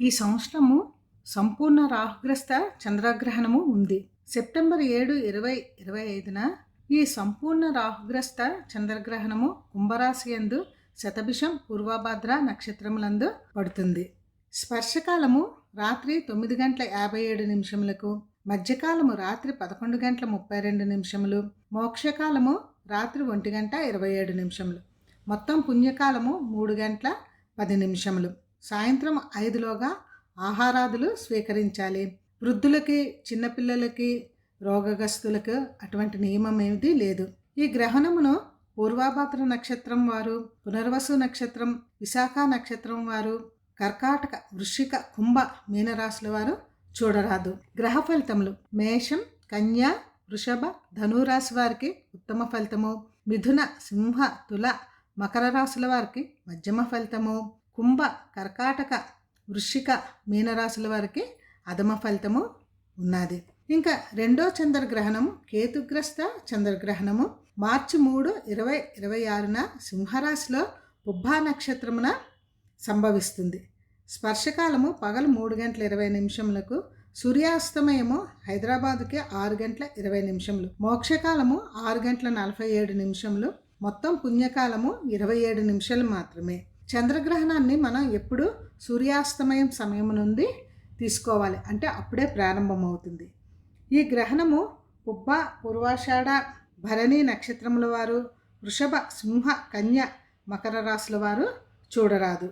ఈ సంవత్సరము సంపూర్ణ రాహుగ్రస్త చంద్రగ్రహణము ఉంది. సెప్టెంబర్ ఏడు ఇరవై ఇరవై ఐదున ఈ సంపూర్ణ రాహుగ్రస్త చంద్రగ్రహణము కుంభరాశి యందు శతభిషం పూర్వభద్ర నక్షత్రములందు పడుతుంది. స్పర్శకాలము రాత్రి తొమ్మిది గంటల యాభై ఏడు నిమిషములకు మధ్యకాలము రాత్రి పదకొండు గంటల ముప్పై రెండు నిమిషములు మోక్షకాలము రాత్రి ఒంటి గంట ఇరవై ఏడు నిమిషములు. మొత్తం పుణ్యకాలము మూడు గంటల పది నిమిషములు. సాయంత్రం ఐదులోగా ఆహారాదులు స్వీకరించాలి. వృద్ధులకి చిన్నపిల్లలకి రోగగ్రస్తులకు అటువంటి నియమం ఏమిటి లేదు. ఈ గ్రహణమును పూర్వాభాద్ర నక్షత్రం వారు పునర్వసు నక్షత్రం విశాఖ నక్షత్రం వారు కర్కాటక వృశ్చిక కుంభ మీనరాశుల వారు చూడరాదు. గ్రహ ఫలితములు మేషం కన్య వృషభ ధనురాశి వారికి ఉత్తమ ఫలితము. మిథున సింహ తుల మకర రాశుల వారికి మధ్యమ ఫలితము. కుంభ కర్కాటక వృశ్చిక మీనరాశుల వారికి అధమ ఫలితము ఉన్నది. ఇంకా రెండో చంద్రగ్రహణము కేతుగ్రస్త చంద్రగ్రహణము. మార్చి మూడు ఇరవై ఇరవై ఆరున సింహరాశిలో పుబ్బా నక్షత్రమున సంభవిస్తుంది. స్పర్శకాలము పగలు మూడు గంటల ఇరవై నిమిషములకు సూర్యాస్తమయము హైదరాబాదుకి ఆరు గంటల ఇరవై నిమిషములు మోక్షకాలము ఆరు గంటల నలభై ఏడు నిమిషములు మొత్తం పుణ్యకాలము ఇరవై ఏడు నిమిషాలు మాత్రమే. చంద్రగ్రహణాన్ని మనం ఎప్పుడు సూర్యాస్తమయం సమయం నుండి తీసుకోవాలి. అంటే అప్పుడే ప్రారంభమవుతుంది. ఈ గ్రహణము ఉబ్బ పూర్వాషాఢ భరణి నక్షత్రముల వారు వృషభ సింహ కన్య మకర రాశుల వారు చూడరాదు.